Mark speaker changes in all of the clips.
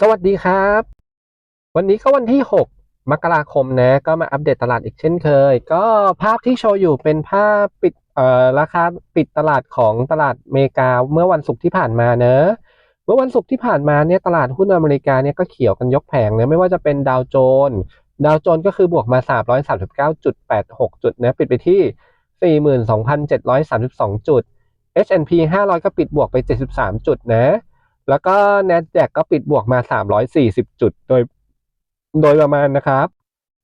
Speaker 1: สวัสดีครับ วันนี้ก็วันที่ 6 มกราคมนะ ก็มาอัปเดตตลาดอีกเช่นเคย ก็ภาพที่โชว์อยู่เป็นภาพปิดเอ่อราคาปิดตลาดของตลาดอเมริกาเมื่อวันศุกร์ที่ผ่านมาเนอะเมื่อวันศุกร์ที่ผ่านมาเนี่ยตลาดหุ้นอเมริกาเนี่ยก็เขียวกันยกแผงเนะไม่ว่าจะเป็นดาวโจนส์ดาวโจนส์ก็คือบวกมา 339.86 จุดนะปิดไปที่ 42,732 จุด S&P 500 ก็ปิดบวกไป 73 จุดนะ แล้วก็ NASDAQ ก็ปิดบวกมา 340 จุดโดยโดยประมาณนะครับ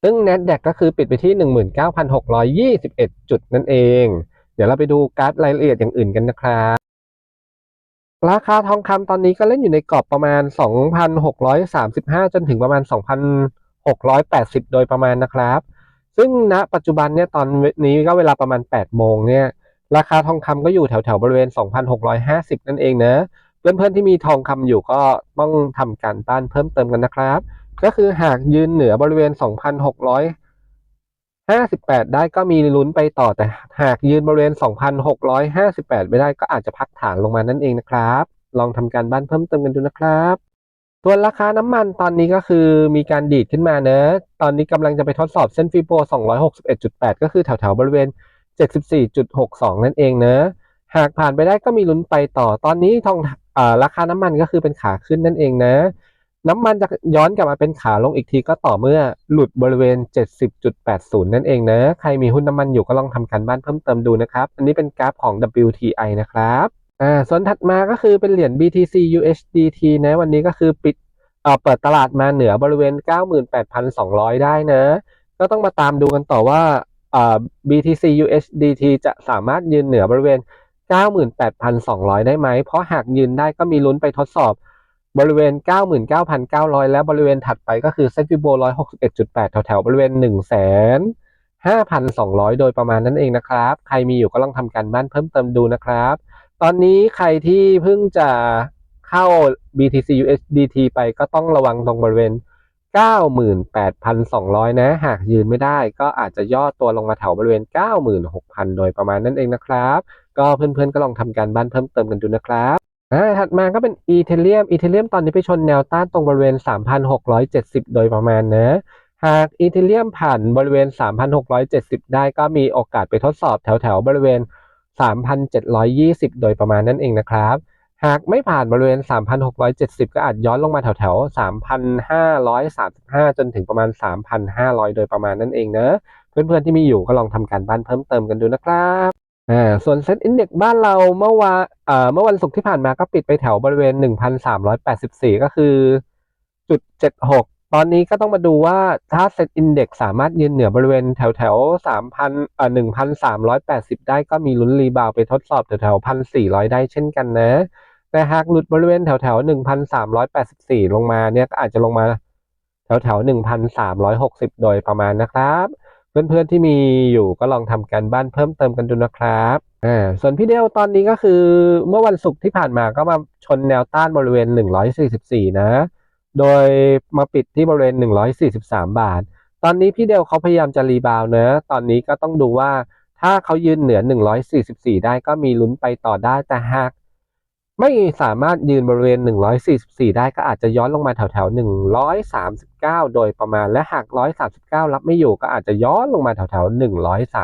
Speaker 1: ซึ่ง NASDAQ ก็คือปิดไปที่ 19,621 จุดนั่นเอง เดี๋ยวเราไปดูกราฟรายละเอียดอย่างอื่นกันนะครับราคาทองคำตอนนี้ก็เล่นอยู่ในกรอบประมาณ 2,635 จนถึงประมาณ 2,680 โดยประมาณนะครับ ซึ่งณปัจจุบันเนี่ยตอนนี้ก็เวลาประมาณ 8 โมงเนี่ย ราคาทองคำก็อยู่แถวแถวๆบริเวณ 2,650 นั่นเองนะ เพื่อนๆที่มีทองคำอยู่ก็ต้องทำการบ้านเพิ่มเติมกันนะครับ ก็คือหากยืนเหนือบริเวณ 2,658 ได้ก็มีลุ้นไปต่อแต่หากยืนบริเวณ 2,658 ไม่ได้ก็อาจจะพักฐานลงมานั่นเองนะครับ ลองทำการบ้านเพิ่มเติมกันดูนะครับส่วนราคาน้ำมันตอนนี้ก็คือมีการดีดขึ้นมาเนอะ ตอนนี้กำลังจะไปทดสอบเส้นฟีโบ261.8 ก็คือแถวๆบริเวณ 74.62 นั่นเองเนอะ หากผ่านไปได้ก็มีลุ้นไปต่อ ตอนนี้ทอง ราคาน้ำมันก็คือเป็นขาขึ้นนั่นเองนะ น้ำมันจะย้อนกลับมาเป็นขาลงอีกทีก็ต่อเมื่อหลุดบริเวณ 70.80 นั่นเองนะ ใครมีหุ้นน้ำมันอยู่ก็ลองทำการบ้านเพิ่มเติมดูนะครับ อันนี้เป็นกราฟของ WTI นะครับอ่าส่วนถัดมาก็คือเป็นเหรียญ BTC USDT นะวันนี้ก็คือปิดเอ่อเปิดตลาดมาเหนือบริเวณ 98,200 ได้นะ ก็ต้องมาตามดูกันต่อว่าอ่า BTC USDT จะสามารถยืนเหนือบริเวณ 98,200 ได้ไหม เพราะหากยืนได้ก็มีลุ้นไปทดสอบบริเวณ 99,900 และบริเวณถัดไปก็คือเส้นฟิโบ161.8 แถวๆ บริเวณ1,5,200 โดยประมาณนั้นเองนะครับ ใครมีอยู่ก็ลองทำการบ้านเพิ่มเติมดูนะครับ ตอนนี้ใครที่เพิ่งจะเข้า BTC USDT ไปก็ต้องระวังตรงบริเวณ 98,200 นะ หากยืนไม่ได้ก็อาจจะย่อตัวลงมาแถวบริเวณ 96,000 โดยประมาณนั่นเองนะครับ ก็เพื่อนๆก็ลองทำการบ้านเพิ่มเติมกันดูนะครับอ่าถัดมาก็เป็นอีเทเรียมอีเทเรียมตอนนี้ไปชนแนวต้านตรงบริเวณ 3,670 โดยประมาณนะหากอีเทเรียมผ่านบริเวณ 3,670 ได้ก็มีโอกาสไปทดสอบแถวๆบริเวณ 3,720 โดยประมาณนั่นเองนะครับ หากไม่ผ่านบริเวณ 3,670 ก็อาจย้อนลงมาแถวๆ 3,535 จนถึงประมาณ 3,500 โดยประมาณนั่นเองเนอะเพื่อนๆที่มีอยู่ก็ลองทำการบ้านเพิ่มเติมกันดูนะครับ อ่า ส่วนเซ็ตอินเด็กบ้านเราเมื่อวานเอ่อเมื่อวันศุกร์ที่ผ่านมาก็ปิดไปแถวบริเวณ 1,384 ก็คือจุด 76 ตอนนี้ก็ต้องมาดูว่าถ้าเซ็ตอินเด็กสามารถยืนเหนือบริเวณแถวแถว3,000เอ่อ1,380 ได้ก็มีลุ้นรีบาวไปทดสอบแถวแถว1,400 ได้เช่นกันนะ แต่หากหลุดบริเวณแถวแถว1,384 ลงมาเนี่ยก็อาจจะลงมาแถวแถว1,360 โดยประมาณนะครับ เพื่อนๆที่มีอยู่ก็ลองทำการบ้านเพิ่มเติมกันดูนะครับอ่าส่วนพี่เดลตอนนี้ก็คือเมื่อวันศุกร์ที่ผ่านมาก็มาชนแนวต้านบริเวณ 144 นะ โดยมาปิดที่บริเวณ 143 บาท ตอนนี้พี่เดลเขาพยายามจะรีบาวด์นะตอนนี้ก็ต้องดูว่าถ้าเขายืนเหนือ 144 ได้ก็มีลุ้นไปต่อได้แต่หาก ไม่สามารถยืนบริเวณ 144 ได้ก็อาจจะย้อนลงมาแถวแถว139 โดยประมาณและหาก 139 รับไม่อยู่ก็อาจจะย้อนลงมาแถวแถว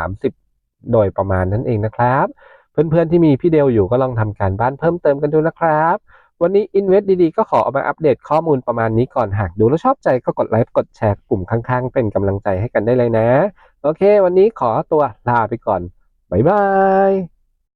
Speaker 1: 130 โดยประมาณนั่นเองนะครับ เพื่อนๆที่มีพี่เดลอยู่ก็ลองทำการบ้านเพิ่มเติมกันดูนะครับ วันนี้ Invest ดีๆ ก็ขอเอามาอัปเดตข้อมูลประมาณนี้ก่อนหากดูแล้วชอบใจก็กดไลค์กดแชร์ปุ่มข้างๆ เป็นกำลังใจให้กันได้เลยนะ โอเค วันนี้ขอตัวลาไปก่อนบ๊ายบาย